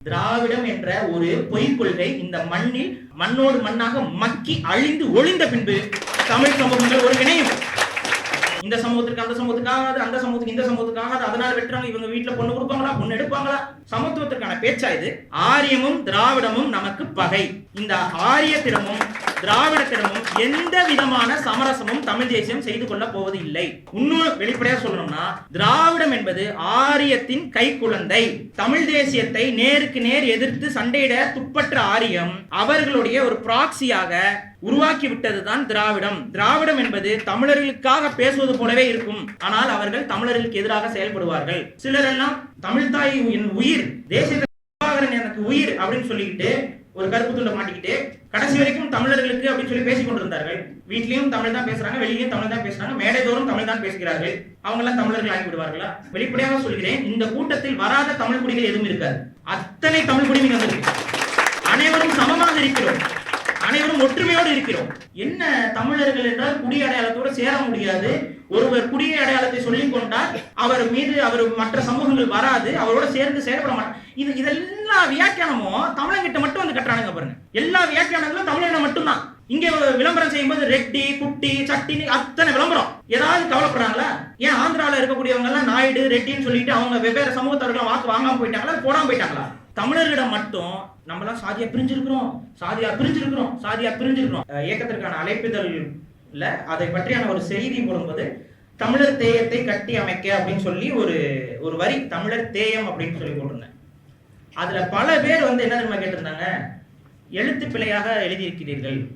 திராவிடம் என்ற ஒரு பொய்க் கொள்கை இந்த மண்ணில் மண்ணோடு மண்ணாக மக்கி அழிந்து ஒளிந்த பின்பு தமிழ் சமூகங்கள் ஒருங்கிணையும் இந்த சமூகத்திற்கு அந்த சமூகத்துக்காக அந்த சமூகத்துக்கு இந்த சமூகத்துக்காக அதனால வெட்டுறாங்க இவங்க வீட்டுல பொண்ணு கொடுப்பாங்களா பொண்ணு எடுப்பாங்களா? சமத்துவத்திற்கான பேச்சா இது? ஆரியமும் திராவிடமும் நமக்கு பகை. இந்த ஆரியத்திடமும் திராவிடத்திடமும் எந்த விதமான சமரசமும் தமிழ் தேசியம் செய்து கொள்ள போவது இல்லை இன்னும் வெளிப்படையா சொல்லணும்னா திராவிடம் என்பது ஆரியத்தின் கைக்குழந்தை. தமிழ் தேசியத்தை நேருக்கு நேர் எதிர்த்து சண்டையிட துப்பற்ற ஆரியம் அவர்களுடைய ஒரு ப்ராக்சியாக உருவாக்கி விட்டதுதான் திராவிடம். திராவிடம் என்பது தமிழர்களுக்காக பேசுவது போலவே இருக்கும். ஆனால் அவர்கள் தமிழர்களுக்கு எதிராக செயல்படுவார்கள். சிலரெல்லாம் தமிழ்தாய் என் உயிர் தேசிய எனக்கு உயிர் அப்படின்னு சொல்லிக்கிட்டு ஒரு கருப்பு துண்டை மாட்டிக்கிட்டு கடைசி வரைக்கும் தமிழர்களுக்கு அப்படின்னு சொல்லி பேசிக் கொண்டிருந்தார்கள். வீட்லயும் தமிழ் தான் பேசுறாங்க வெளியிலயும் தமிழ் தான் பேசுறாங்க மேடைதோறும் தமிழ் தான் பேசுகிறார்கள். அவங்க எல்லாம் தமிழர்கள் ஆகி விடுவார்களா? வெளிப்படையாக சொல்கிறேன் இந்த கூட்டத்தில் வராத தமிழ் குடிகள் எதுவும் இருக்காது. அத்தனை தமிழ் குடிகள் வந்திருக்கு. அனைவரும் சமமாக இருக்கிறோம். அனைவரும் ஒற்றுமையோடு இருக்கிறோம். என்ன தமிழர்கள் என்றால் குடி அடையாளத்தோடு சேர முடியாது. ஒருவர் குடிய அடையாளத்தை சொல்லிக் கொண்டால் அவர் மீது அவர் மற்ற சமூகங்கள் வராது. அவரோட சேர்ந்து செயல்பட மாட்டார். இது எல்லா வியாக்கியானமும் தமிழங்கிட்ட மட்டும் வந்து கட்டுறானுங்க பாருங்க. எல்லா வியாக்கியானங்களும் தமிழனை மட்டும்தான். இங்க விளம்பரம் செய்யும்போது ரெட்டி குட்டி சட்டினி அத்தனை விளம்பரம். ஏதாவது கவலைப்படுறாங்களா? ஏன் ஆந்திரால இருக்கக்கூடியவங்க எல்லாம் நாயுடு ரெட்டின்னு சொல்லிட்டு அவங்க வெவ்வேறு சமூகத்தவர்கள் வாக்கு வாங்காம போயிட்டாங்களா? போடாம போயிட்டாங்களா? தமிழர்களிடம் மட்டும் நம்மளாம் சாதியா பிரிஞ்சிருக்கிறோம் சாதியா பிரிஞ்சிருக்கிறோம் சாதியா பிரிஞ்சிருக்கிறோம். இயக்கத்திற்கான அழைப்புதல்ல அதை பற்றியான ஒரு செய்தி போடும்போது தமிழர் தேயத்தை கட்டி அமைக்க அப்படின்னு சொல்லி ஒரு ஒரு வரி தமிழர் தேயம் அப்படின்னு சொல்லி போட்டிருந்தேன். அதுல பல பேர் வந்து என்ன தெரியுமா கேட்டிருந்தாங்க? எழுத்து பிழையாக எழுதியிருக்கிறீர்கள்.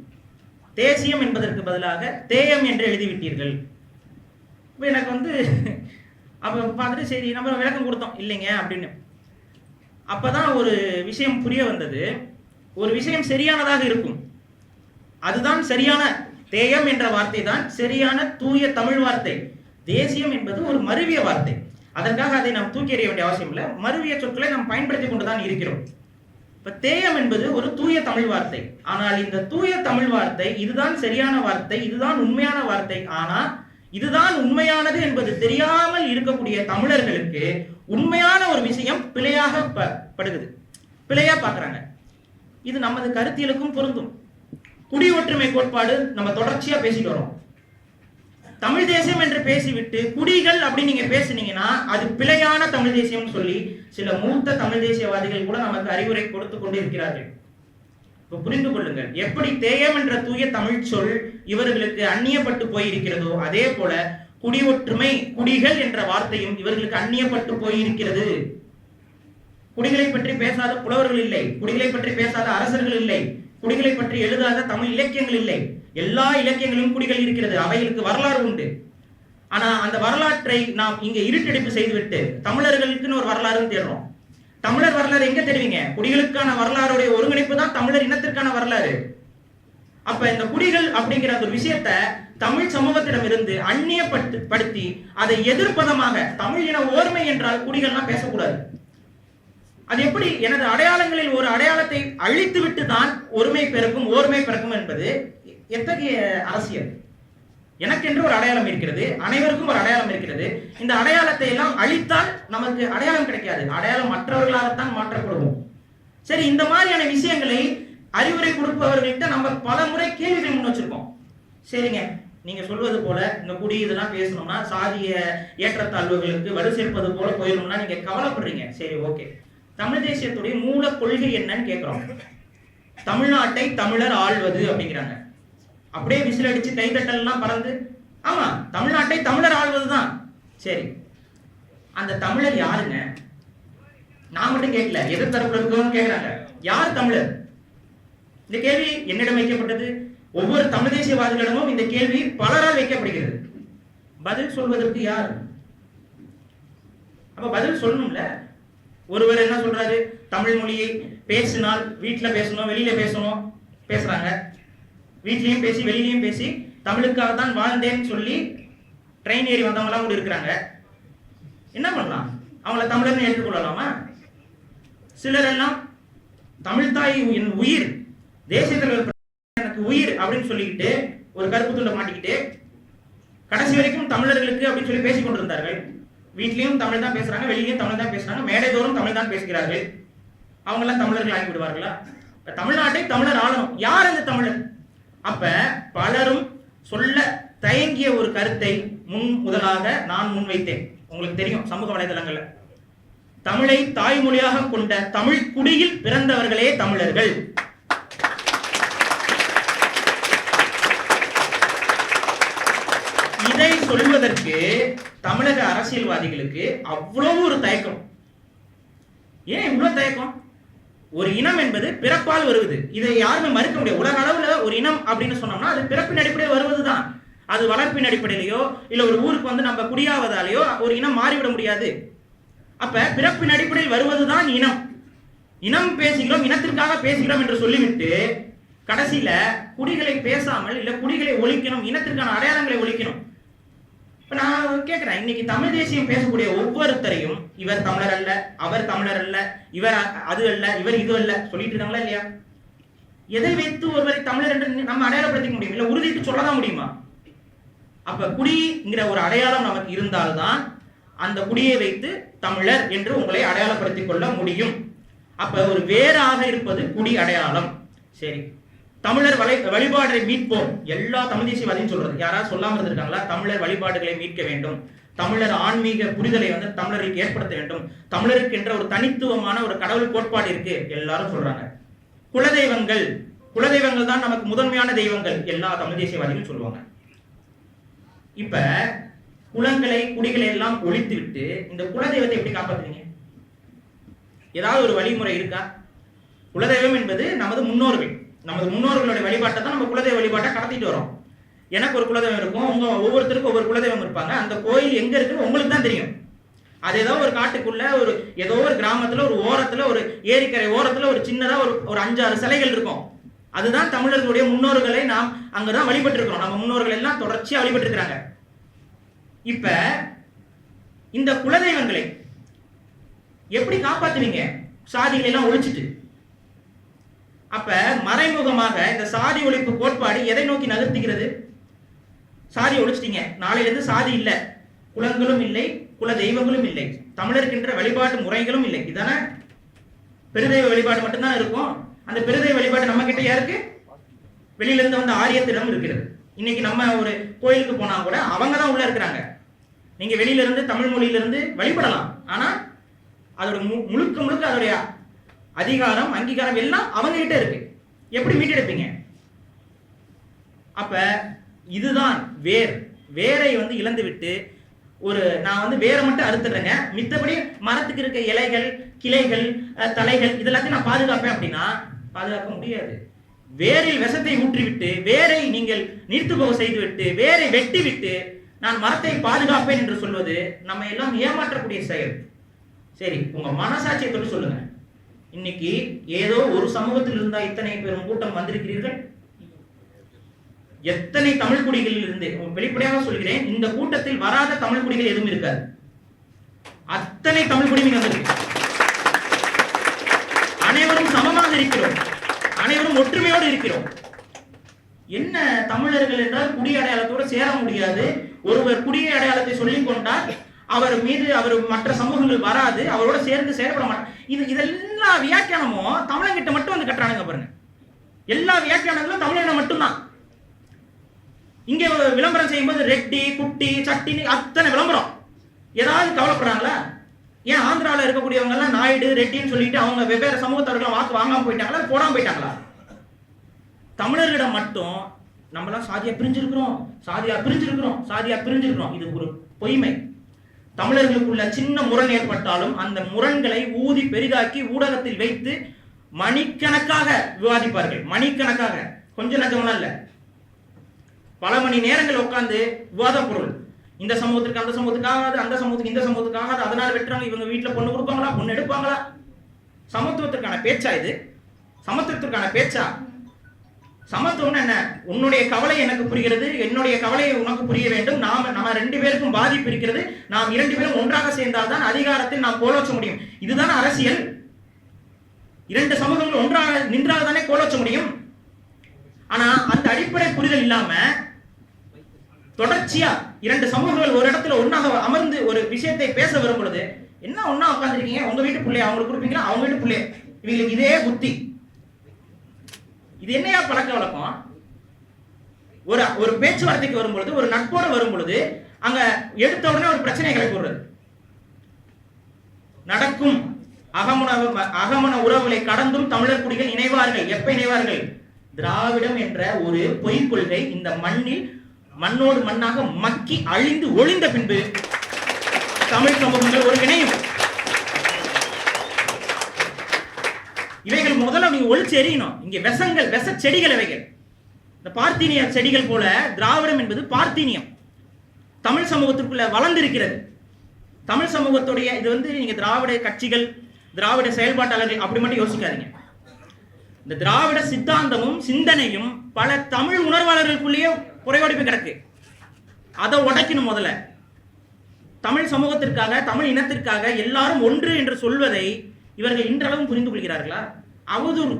தேசியம் என்பதற்கு பதிலாக தேயம் என்று எழுதிவிட்டீர்கள். இப்போ எனக்கு வந்து அப்போ பார்த்துட்டு சரி நம்ம விளக்கம் கொடுத்தோம். இல்லைங்க அப்படின்னு. அப்பதான் ஒரு விஷயம் புரிய வந்தது. ஒரு விஷயம் சரியானதாக இருக்கும். அதுதான் சரியான தேயம் என்ற வார்த்தை தான் சரியான தூய தமிழ் வார்த்தை. தேசியம் என்பது ஒரு மருவிய வார்த்தை. அதற்காக அதை நாம் தூக்கி எறிய வேண்டிய அவசியம் இல்லை. மருவிய சொற்களை நாம் பயன்படுத்தி கொண்டுதான் இருக்கிறோம். இப்ப தேயம் என்பது ஒரு தூய தமிழ் வார்த்தை. ஆனால் இந்த தூய தமிழ் வார்த்தை இதுதான் சரியான வார்த்தை இதுதான் உண்மையான வார்த்தை. ஆனா இதுதான் உண்மையானது என்பது தெரியாமல் இருக்கக்கூடிய தமிழர்களுக்கு உண்மையான ஒரு விஷயம் பிழையாக ப- படுகுது பிழையா பாக்குறாங்க இது நமது கருத்தியலுக்கும் பொருந்தும். குடி ஒற்றுமை கோட்பாடு நம்ம தொடர்ச்சியா பேசிட்டு வரோம். தமிழ் தேசியம் என்று பேசிவிட்டு குடிகள் அப்படின்னு நீங்க பேசுனீங்கன்னா அது பிழையான தமிழ் தேசியம்னு சொல்லி சில மூத்த தமிழ் தேசியவாதிகள் கூட நமக்கு அறிவுரை கொடுத்து கொண்டு இருக்கிறார்கள் இப்ப புரிந்து கொள்ளுங்கள். எப்படி தேயம் என்ற தூய தமிழ் சொல் இவர்களுக்கு அந்நியப்பட்டு போயிருக்கிறதோ அதே போல குடி ஒற்றுமை குடிகள் என்ற வார்த்தையும் இவர்களுக்கு அந்நியப்பட்டு போயிருக்கிறது. குடிகளை பற்றி பேசாத புலவர்கள் இல்லை. குடிகளை பற்றி பேசாத அரசர்கள் இல்லை. குடிகளை பற்றி எழுதாத தமிழ் இலக்கியங்கள் இல்லை. எல்லா இலக்கியங்களிலும் குடிகள் இருக்கிறது. அவைகளுக்கு வரலாறு உண்டு. ஆனா அந்த வரலாற்றை நாம் இங்க இருட்டடிப்பு செய்துவிட்டு தமிழர்களுக்குன்னு ஒரு வரலாறுன்னு தேடுறோம். தமிழர் வரலாறு எங்க தெரிவிங்க குடிகளுக்கான வரலாறுடைய ஒருங்கிணைப்பு தான் தமிழர் இனத்திற்கான வரலாறு. அப்ப இந்த குடிகள் அப்படிங்கிற ஒரு விஷயத்த தமிழ் சமூகத்திடம் இருந்து அந்நியப்பட்டு படுத்தி அதை எதிர்ப்பதமாக தமிழ் இன ஓர்மை என்றால் குடிகள்லாம் பேசக்கூடாது. அது எப்படி? எனது அடையாளங்களில் ஒரு அடையாளத்தை அழித்து விட்டு தான் ஒருமை பிறக்கும் ஓர்மை பிறக்கும் என்பது எத்தகைய அரசியல்? எனக்கென்று ஒரு அடையாளம் இருக்கிறது அனைவருக்கும் ஒரு அடையாளம் இருக்கிறது. இந்த அடையாளத்தை எல்லாம் அழித்தால் நமக்கு அடையாளம் கிடைக்காது. அடையாளம் மற்றவர்களாகத்தான் மாற்றப்படுவோம். சரி இந்த மாதிரியான விஷயங்களை அறிவுரை கொடுப்பவர்கள்ட்ட நம்ம பல முறை கேள்விகள் முன் வச்சிருக்கோம். சரிங்க நீங்க சொல்வது போல இந்த குடி இதெல்லாம் பேசணும்னா சாதிய ஏற்றத்தாழ்வுகளுக்கு வலு சேர்ப்பது போல போயிடணும்னா நீங்க கவலைப்படுறீங்க. சரி ஓகே. தமிழ் தேசியத்துடைய மூல கொள்கை என்னன்னு கேட்குறோம் தமிழ்நாட்டை தமிழர் ஆள்வது அப்படிங்கிறாங்க. அப்படியே விசில் அடிச்சு கைதட்டல்லாம் பறந்து. ஆமா தமிழ்நாட்டை தமிழர் ஆள்வது தான் சரி. அந்த தமிழர் யாருங்க? நான் மட்டும் கேட்கல எதிர் தரப்புல இருக்கவங்க கேக்குறாங்க. யார் தமிழர்? இந்த கேள்வி என்னிடம் வைக்கப்பட்டது. ஒவ்வொரு தமிழ் தேசியவாதிகளிடமும் இந்த கேள்வி பலரால் வைக்கப்படுகிறது. பதில் சொல்வதற்கு யார்? அப்ப பதில் சொல்லணும்ல. ஒருவர் என்ன சொல்றாரு? தமிழ் மொழியை பேசினால் வீட்டில் பேசணும் வெளியில பேசணும் பேசுறாங்க. வீட்லயும் பேசி வெளியிலயும் பேசி தமிழுக்காக தான் வாழ்ந்தேன்னு சொல்லி ட்ரெயின் ஏறி வந்தவங்களாம் கூட இருக்கிறாங்க. என்ன பண்ணலாம்? அவங்கள தமிழர்னு ஏற்றுக்கொள்ளலாமா சிலர் எல்லாம் தமிழ் தாய் என் உயிர் தேசிய தலைவர் எனக்கு உயிர் அப்படின்னு சொல்லிக்கிட்டு ஒரு கருப்பு துண்டை மாட்டிக்கிட்டு கடைசி வரைக்கும் தமிழர்களுக்கு அப்படின்னு சொல்லி பேசிக் கொண்டிருந்தார்கள். வீட்லயும் தமிழ் தான் பேசுறாங்க வெளியிலயும் தமிழ் தான் பேசுறாங்க மேடைதோறும் தமிழ் தான் பேசுகிறார்கள். அவங்க எல்லாம் தமிழர்கள் ஆகி விடுவார்களா? இப்ப தமிழ்நாட்டை தமிழர் ஆளணும். யார் அந்த தமிழர்? அப்ப பலரும் சொல்ல தயங்கிய ஒரு கருத்தை முன் முதலாக நான் முன்வைத்தேன் உங்களுக்கு தெரியும் சமூக வலைதளங்கள்ல. தமிழை தாய்மொழியாக கொண்ட தமிழ் குடியில் பிறந்தவர்களே தமிழர்கள் இதை சொல்வதற்கு தமிழக அரசியல்வாதிகளுக்கு அவ்வளவு ஒரு தயக்கம். ஏன் இவ்வளவு தயக்கம்? ஒரு இனம் என்பது பிறப்பால் வருவது. இதை யாருமே மறுக்க முடியாது. உலக அளவுல ஒரு இனம் அப்படின்னு சொன்னோம்னா அது பிறப்பின் அடிப்படையில் வருவதுதான். அது வளர்ப்பின் அடிப்படையிலையோ இல்ல ஒரு ஊருக்கு வந்து நம்ம குடியாவதாலேயோ ஒரு இனம் மாறிவிட முடியாது. அப்ப பிறப்பின் அடிப்படையில் வருவதுதான் இனம். இனம் பேசுகிறோம் இனத்திற்காக பேசுகிறோம் என்று சொல்லிவிட்டு கடைசியில குடிகளை பேசாமல் இல்ல குடிகளை ஒழிக்கணும் இனத்திற்கான அடையாளங்களை ஒழிக்கணும். இப்போ நான் கேட்குறேன் இன்னைக்கு தமிழ் தேசியம் பேசக்கூடிய ஒவ்வொருத்தரையும் இவர் தமிழர் அல்ல அவர் தமிழர் அல்ல இவர் அது அல்ல இவர் இது அல்ல சொல்லிட்டு இருக்காங்களா இல்லையா? எதை வைத்து ஒருவரை தமிழர் என்று நம்ம அடையாளப்படுத்திக்க முடியும்? இல்லை உறுதிட்டு சொல்லதான் முடியுமா? அப்ப குடிங்கிற ஒரு அடையாளம் நமக்கு இருந்தால்தான் அந்த குடியை வைத்து தமிழர் என்று உங்களை அடையாளப்படுத்திக் கொள்ள முடியும். அப்ப ஒரு வேறாக இருப்பது குடி அடையாளம். சரி. தமிழர் வலை வழிபாடுகளை மீட்போம். எல்லா தமிழ் தேசியவாதியும் சொல்றது. யாராவது சொல்லாம இருந்திருக்காங்களா? தமிழர் வழிபாடுகளை மீட்க வேண்டும். தமிழர் ஆன்மீக புரிதலை வந்து தமிழருக்கு ஏற்படுத்த வேண்டும். தமிழருக்கு என்ற ஒரு தனித்துவமான ஒரு கடவுள் கோட்பாடு இருக்கு. எல்லாரும் சொல்றாங்க. குலதெய்வங்கள் குலதெய்வங்கள் தான் நமக்கு முதன்மையான தெய்வங்கள். எல்லா தமிழ் தேசியவாதிகளும் சொல்லுவாங்க. இப்ப குலங்களை குடிகளை எல்லாம் ஒழித்து விட்டு இந்த குலதெய்வத்தை எப்படி காப்பாத்துறீங்க ஏதாவது ஒரு வழிமுறை இருக்கா? குலதெய்வம் என்பது நமது முன்னோர்கள். நமது முன்னோர்களுடைய வழிபாட்டை தான் நம்ம குலதெய்வ வழிபாட்டை கடத்திட்டு வரோம். எனக்கு ஒரு குலதெய்வம் இருக்கும் உங்க ஒவ்வொருத்தருக்கும் ஒவ்வொரு குலதெய்வம் இருப்பாங்க. அந்த கோயில் எங்க இருக்குன்னு உங்களுக்கு தான் தெரியும். அது ஏதோ ஒரு காட்டுக்குள்ள ஒரு ஏதோ ஒரு கிராமத்துல ஒரு ஓரத்துல ஒரு ஏரிக்கரை ஓரத்துல ஒரு சின்னதா ஒரு ஒரு அஞ்சாறு சிலைகள் இருக்கும். அதுதான் தமிழர்களுடைய முன்னோர்களை நாம் அங்கதான் வழிபட்டு இருக்கிறோம் நம்ம முன்னோர்கள் எல்லாம் தொடர்ச்சியா வழிபட்டு இருக்கிறாங்க இப்ப இந்த குலதெய்வங்களை எப்படி காப்பாத்துவீங்க? சாதிகளை எல்லாம் ஒழிச்சிட்டு. அப்ப மறைமுகமாக இந்த சாதி ஒழிப்பு கோட்பாடு எதை நோக்கி நகர்த்துகிறது? சாதி ஒழிச்சிட்டீங்க. நாளையில இருந்து சாதி இல்ல. குலங்களும் இல்லை குல தெய்வங்களும் இல்லை. தமிழர்கின்ற வழிபாட்டு முறைகளும் இல்லை. இதானே பெருதெய்வ வழிபாடு மட்டும்தான் இருக்கும்? அந்த பெருதெய்வ வழிபாடு நம்ம கிட்ட யாருக்கு? வெளியில இருந்து ஆரியத்திடம் இருக்கிறது. இன்னைக்கு நம்ம ஒரு கோயிலுக்கு போனா கூட அவங்க தான் உள்ள இருக்கிறாங்க. நீங்க வெளியில இருந்து தமிழ் மொழியில இருந்து வழிபடலாம். ஆனா அதோட மு- முழுக்க முழுக்க அதோடைய அதிகாரம் அங்கீகாரம் எல்லாம் அவங்ககிட்ட இருக்கு. எப்படி மீட்டெடுப்பீங்க? அப்ப இதுதான் வேர். வேரை வந்து இழந்து விட்டு ஒரு நான் வந்து வேரை மட்டும் அறுத்துடுறேங்க. மித்தபடி மரத்துக்கு இருக்க இலைகள் கிளைகள் தலைகள் இதெல்லாத்தையும் நான் பாதுகாப்பேன் அப்படின்னா பாதுகாக்க முடியாது. வேரில் விஷத்தை ஊற்றிவிட்டு வேரை நீங்கள் நீர்த்து போக செய்துவிட்டு வேரை வெட்டி விட்டு நான் மரத்தை பாதுகாப்பேன் என்று சொல்வது நம்ம எல்லாம் ஏமாற்றக்கூடிய செயல். சரி உங்க மனசாட்சியை தொட்டு சொல்லுங்க. இன்னைக்கு ஏதோ ஒரு சமூகத்தில் இருந்தா இத்தனை பெரும் கூட்டம் வந்திருக்கிறீர்கள்? எத்தனை தமிழ் குடிகளில் இருந்து வெளிப்படையாக சொல்கிறேன் இந்த கூட்டத்தில் வராத தமிழ் குடிகள் எதுவும் இருக்காது. அத்தனை தமிழ் குடிமை வந்திருக்கு அனைவரும் சமமாக இருக்கிறோம். அனைவரும் ஒற்றுமையோடு இருக்கிறோம். என்ன தமிழர்கள் என்றால் குடி அடையாளத்தோடு சேர முடியாது. ஒருவர் குடிய அடையாளத்தை சொல்லிக் கொண்டால் அவர் மீது அவர் மற்ற சமூகங்கள் வராது. அவரோட சேர்ந்து செயல்பட மாட்டார். இது இதெல்லாம் எல்லா வியாக்கியானமும் தமிழங்கிட்ட மட்டும் வந்து கட்டுறானுங்க பாருங்க. எல்லா வியாக்கியானங்களும் தமிழனை மட்டும்தான். இங்கே விளம்பரம் செய்யும்போது ரெட்டி குட்டி சட்டின்னு அத்தனை விளம்பரம். ஏதாவது கவலைப்படுறாங்களா ஏன் ஆந்திராவில் இருக்கக்கூடியவங்கெல்லாம் நாயுடு ரெட்டின்னு சொல்லிட்டு அவங்க வெவ்வேறு சமூகத்தவர்கள் வாக்கு வாங்காம போயிட்டாங்களா? போடாமல் போடாம போயிட்டாங்களா? தமிழர்களிடம் மட்டும் நம்மளாம் சாதியா பிரிஞ்சிருக்கிறோம் சாதியா பிரிஞ்சிருக்கிறோம் சாதியா பிரிஞ்சிருக்கிறோம். இது ஒரு பொய்மை. தமிழர்களுக்குள்ள சின்ன முரண் ஏற்பட்டாலும் அந்த முரண்களை ஊதி பெரிதாக்கி ஊடகத்தில் வைத்து மணிக்கணக்காக விவாதிப்பார்கள். மணிக்கணக்காக. கொஞ்சம் நஞ்சமெல்லாம் இல்ல. பல மணி நேரங்கள் உட்காந்து விவாத பொருள். இந்த சமூகத்திற்கு அந்த சமூகத்துக்கு அந்த சமூகத்துக்கு இந்த சமூகத்துக்கு ஆகாது அதனால வெட்டுறாங்க இவங்க வீட்டுல பொண்ணு கொடுப்பாங்களா பொண்ணு எடுப்பாங்களா? சமத்துவத்திற்கான பேச்சா இது? சமத்துவத்திற்கான பேச்சா? சமத்துவம்னா என்ன? உன்னுடைய கவலை எனக்கு புரிகிறது என்னுடைய கவலை உனக்கு புரிய வேண்டும். நாம நம்ம ரெண்டு பேருக்கும் பாதிப்பு இருக்கிறது. நாம் இரண்டு பேரும் ஒன்றாக சேர்ந்தால்தான் அதிகாரத்தில் நாம் கோலோச்ச முடியும். இதுதானே அரசியல். இரண்டு சமூகங்கள் ஒன்றாக நின்றால் தானே கோலோச்ச முடியும். ஆனா அந்த அடிப்படை புரிதல் இல்லாம தொடர்ச்சியா இரண்டு சமூகங்கள் ஒரு இடத்துல ஒன்னாக அமர்ந்து ஒரு விஷயத்தை பேச வரும் பொழுது என்ன ஒன்னா உட்காந்துருக்கீங்க உங்க வீட்டு பிள்ளைய? அவங்களுக்கு கொடுப்பீங்களா? அவங்க வீட்டு பிள்ளைய? இவங்களுக்கு இதே புத்தி. இது என்னையா பழக்க வழக்கம்? ஒரு ஒரு பேச்சுவார்த்தைக்கு வரும்பொழுது ஒரு நட்போடு வரும்பொழுது அங்க எடுத்த உடனே ஒரு பிரச்சனையை கிளப்பி விடுறது நடக்கும் அகமன அகமன உறவுகளை கடந்தும் தமிழர் குடிகள் இணைவார்கள். எப்ப இணைவார்கள்? திராவிடம் என்ற ஒரு பொய்க் கொள்கை இந்த மண்ணில் மண்ணோடு மண்ணாக மக்கி அழிந்து ஒளிந்த பின்பு தமிழ் சமூகங்கள் ஒரு இணையும். முதல்ல நீங்க ஒழிச்சு எறியணும் இங்க விஷங்கள் விஷ செடிகள் இவைகள். இந்த பார்த்தீனிய செடிகள் போல திராவிடம் என்பது பார்த்தீனியம். தமிழ் சமூகத்திற்குள்ள வளர்ந்திருக்கிறது. தமிழ் சமூகத்துடைய இது வந்து நீங்க திராவிட கட்சிகள் திராவிட செயல்பாட்டாளர்கள் அப்படி மட்டும் யோசிக்காதீங்க. இந்த திராவிட சித்தாந்தமும் சிந்தனையும் பல தமிழ் உணர்வாளர்களுக்குள்ளேயே குறைவடைப்பு கிடக்கு. அதை உடைக்கணும் முதல்ல. தமிழ் சமூகத்திற்காக தமிழ் இனத்திற்காக எல்லாரும் ஒன்று என்று சொல்வதை இவர்கள் இன்றளவும் புரிந்து கொள்கிறார்களா? அவதூறு.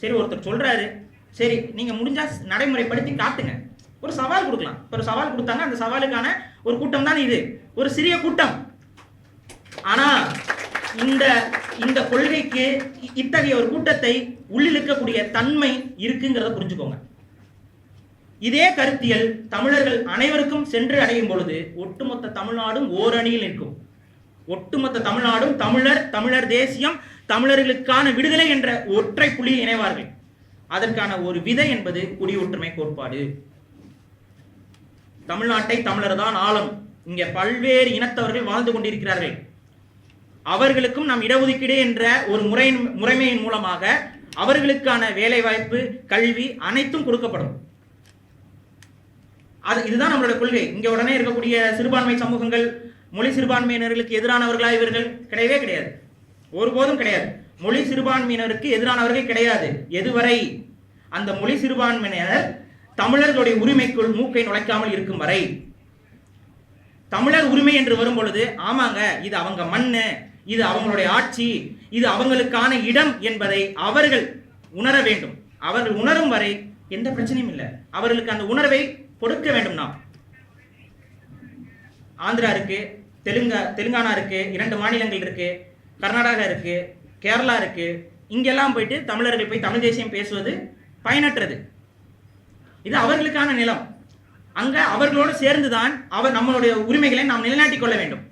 சரி ஒருத்தர் சொல்கிறாரு சரி நீங்கள் முடிஞ்சால் நடைமுறைப்படுத்தி காட்டுங்க. ஒரு சவால் கொடுக்கலாம். ஒரு சவால் கொடுத்தாங்க. அந்த சவாலுக்கான ஒரு கூட்டம் தான் இது. ஒரு சிறிய கூட்டம். ஆனால் இந்த இந்த கொள்கைக்கு இத்தகைய ஒரு கூட்டத்தை உள்ளிழுக்கக்கூடிய தன்மை இருக்குங்கிறத புரிஞ்சுக்கோங்க. இதே கருத்தியல் தமிழர்கள் அனைவருக்கும் சென்று அடையும் பொழுது ஒட்டுமொத்த தமிழ்நாடும் ஓரணியில் நிற்கும். ஒட்டுமொத்த தமிழ்நாடும் தமிழர் தமிழர் தேசியம் தமிழர்களுக்கான விடுதலை என்ற ஒற்றை புள்ளியில் இணைவார்கள். அதற்கான ஒரு விதை என்பது குடியொற்றுமை கோட்பாடு. தமிழ்நாட்டை தமிழர் தான் ஆழம் இங்க பல்வேறு இனத்தவர்கள் வாழ்ந்து கொண்டிருக்கிறார்கள். அவர்களுக்கும் நாம் இடஒதுக்கீடு என்ற ஒரு முறையின் முறைமையின் மூலமாக அவர்களுக்கான வேலைவாய்ப்பு கல்வி அனைத்தும் கொடுக்கப்படும். அது இதுதான் நம்மளோட கொள்கை. இங்கே உடனே இருக்கக்கூடிய சிறுபான்மை சமூகங்கள் மொழி சிறுபான்மையினர்களுக்கு எதிரானவர்களா இவர்கள் கிடையவே கிடையாது. ஒருபோதும் கிடையாது. மொழி சிறுபான்மையினருக்கு எதிரானவர்கள் கிடையாது. எதுவரை? அந்த மொழி சிறுபான்மையினர் தமிழர்களுடைய உரிமைக்குள் மூக்கை நுழைக்காமல் இருக்கும் வரை. தமிழர் உரிமை என்று வரும் பொழுது ஆமாங்க இது அவங்க மண்ணு இது அவங்களுடைய ஆட்சி இது அவங்களுக்கான இடம் என்பதை அவர்கள் உணர வேண்டும். அவர்கள் உணரும் வரை எந்த பிரச்சனையும் இல்லை. அவர்களுக்கு அந்த உணர்வை கொடுக்க வேண்டும் நாம். ஆந்திரா இருக்கு தெலுங்கா தெலுங்கானா இருக்கு இரண்டு மாநிலங்கள் இருக்கு. கர்நாடகா இருக்கு கேரளா இருக்கு இங்கெல்லாம் போயிட்டு தமிழர்கள் போய் தமிழ் தேசியம் பேசுவது பயனற்றது. இது அவர்களுக்கான நிலம். அங்க அவர்களோடு சேர்ந்துதான் அவர் நம்மளுடைய உரிமைகளை நாம் நிலைநாட்டிக் கொள்ள வேண்டும்.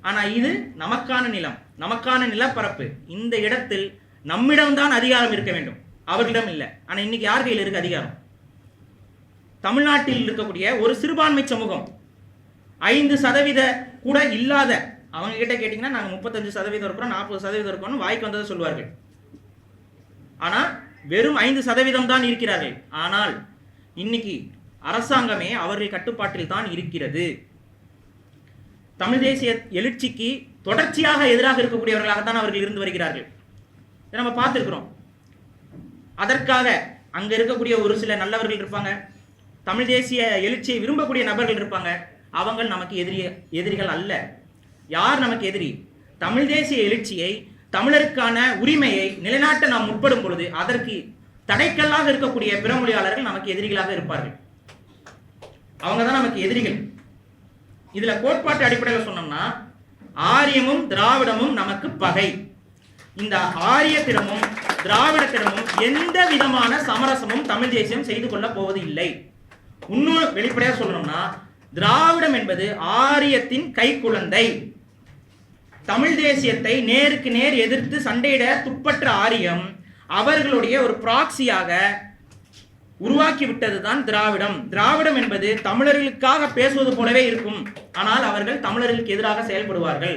ஆனா இது நமக்கான நிலம் நமக்கான நிலப்பரப்பு. இந்த இடத்தில் நம்மிடம்தான் அதிகாரம் இருக்க வேண்டும். அவர்களிடம் இல்லை. ஆனா இன்னைக்கு யார் கையில் இருக்கு அதிகாரம்? தமிழ்நாட்டில் இருக்கக்கூடிய ஒரு சிறுபான்மை சமூகம். ஐந்து சதவீத கூட இல்லாத அவங்க கிட்ட கேட்டீங்கன்னா நாங்கள் முப்பத்தஞ்சு சதவீதம் இருக்கிறோம் நாற்பது சதவீதம் இருக்கோம்னு வாய்க்கு வந்ததை சொல்வார்கள் ஆனால் வெறும் ஐந்து சதவீதம் தான் இருக்கிறார்கள். ஆனால் இன்னைக்கு அரசாங்கமே அவர்கள் கட்டுப்பாட்டில் தான் இருக்கிறது. தமிழ் தேசிய எழுச்சிக்கு தொடர்ச்சியாக எதிராக இருக்கக்கூடியவர்களாகத்தான் அவர்கள் இருந்து வருகிறார்கள். இதை நம்ம பார்த்துருக்குறோம். அதற்காக அங்கே இருக்கக்கூடிய ஒரு சில நல்லவர்கள் இருப்பாங்க. தமிழ் தேசிய எழுச்சியை விரும்பக்கூடிய நபர்கள் இருப்பாங்க. அவங்க நமக்கு எதிரி எதிரிகள் அல்ல. யார் நமக்கு எதிரி? தமிழ் தேசிய எழுச்சியை தமிழருக்கான உரிமையை நிலைநாட்ட நாம் முற்படும் பொழுது அதற்கு தடைக்கல்லாக இருக்கக்கூடிய பிற மொழியாளர்கள் நமக்கு எதிரிகளாக இருப்பார்கள். அவங்க தான் நமக்கு எதிரிகள். இதுல கோட்பாட்டு அடிப்படையில் சொன்னோம்னா ஆரியமும் திராவிடமும் நமக்கு பகை. இந்த ஆரியத்திடமும் திராவிடத்திடமும் எந்த விதமான சமரசமும் தமிழ் தேசியம் செய்து கொள்ள போவது இல்லை. இன்னும் வெளிப்படையா சொல்லணும்னா திராவிடம் என்பது ஆரியத்தின் கைக்குழந்தை. தமிழ் தேசியத்தை நேருக்கு நேர் எதிர்த்து சண்டையிட துப்பற்ற ஆரியம் அவர்களுடைய ஒரு ப்ராக்சியாக உருவாக்கி விட்டதுதான் திராவிடம். திராவிடம் என்பது தமிழர்களுக்காக பேசுவது போலவே இருக்கும். ஆனால் அவர்கள் தமிழர்களுக்கு எதிராக செயல்படுவார்கள்.